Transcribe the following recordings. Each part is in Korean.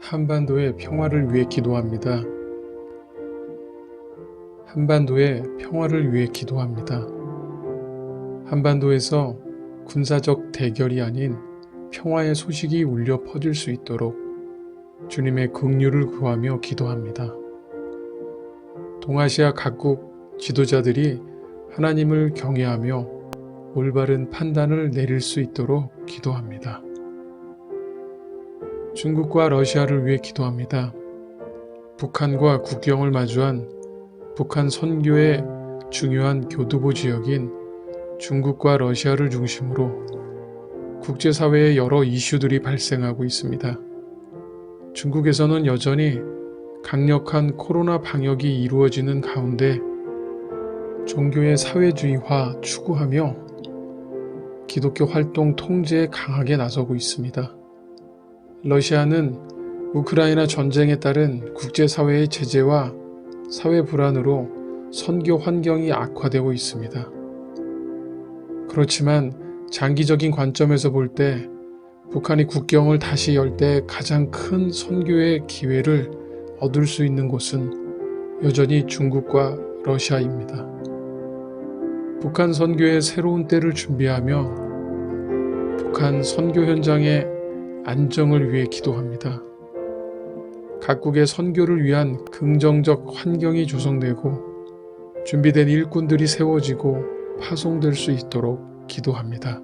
한반도의 평화를 위해 기도합니다. 한반도의 평화를 위해 기도합니다. 한반도에서 군사적 대결이 아닌 평화의 소식이 울려 퍼질 수 있도록 주님의 긍휼을 구하며 기도합니다. 동아시아 각국 지도자들이 하나님을 경외하며 올바른 판단을 내릴 수 있도록 기도합니다. 중국과 러시아를 위해 기도합니다. 북한과 국경을 마주한 북한 선교의 중요한 교두보 지역인 중국과 러시아를 중심으로 국제사회에 여러 이슈들이 발생하고 있습니다. 중국에서는 여전히 강력한 코로나 방역이 이루어지는 가운데 종교의 사회주의화 추구하며 기독교 활동 통제에 강하게 나서고 있습니다. 러시아는 우크라이나 전쟁에 따른 국제사회의 제재와 사회 불안으로 선교 환경이 악화되고 있습니다. 그렇지만 장기적인 관점에서 볼 때 북한이 국경을 다시 열 때 가장 큰 선교의 기회를 얻을 수 있는 곳은 여전히 중국과 러시아입니다. 북한 선교의 새로운 때를 준비하며 북한 선교 현장의 안정을 위해 기도합니다. 각국의 선교를 위한 긍정적 환경이 조성되고 준비된 일꾼들이 세워지고 파송될 수 있도록 기도합니다.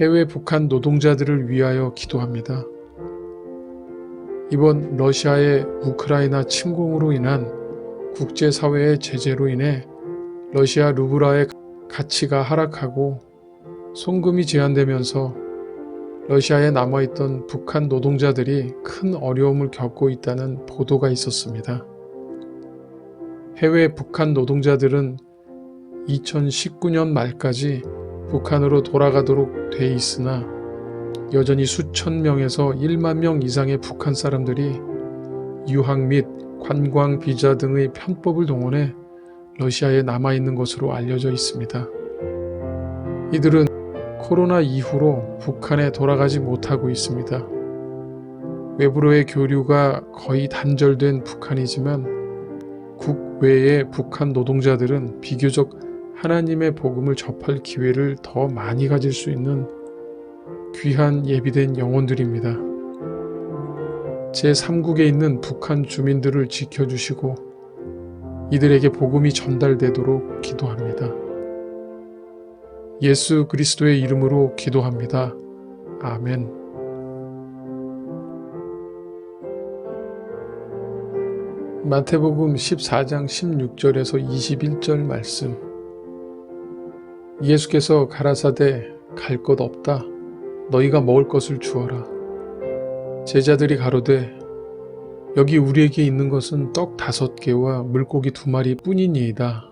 해외 북한 노동자들을 위하여 기도합니다. 이번 러시아의 우크라이나 침공으로 인한 국제사회의 제재로 인해 러시아 루브라의 가치가 하락하고 송금이 제한되면서 러시아에 남아있던 북한 노동자들이 큰 어려움을 겪고 있다는 보도가 있었습니다. 해외 북한 노동자들은 2019년 말까지 북한으로 돌아가도록 돼 있으나 여전히 수천 명에서 1만 명 이상의 북한 사람들이 유학 및 관광 비자 등의 편법을 동원해 러시아에 남아 있는 것으로 알려져 있습니다. 이들은 코로나 이후로 북한에 돌아가지 못하고 있습니다. 외부로의 교류가 거의 단절된 북한이지만 국외의 북한 노동자들은 비교적 하나님의 복음을 접할 기회를 더 많이 가질 수 있는 귀한 예비된 영혼들입니다. 제3국에 있는 북한 주민들을 지켜주시고 이들에게 복음이 전달되도록 기도합니다. 예수 그리스도의 이름으로 기도합니다. 아멘. 마태복음 14장 16절에서 21절 말씀. 예수께서 가라사대 갈 것 없다. 너희가 먹을 것을 주어라. 제자들이 가로되 여기 우리에게 있는 것은 떡 다섯 개와 물고기 두 마리 뿐이니이다.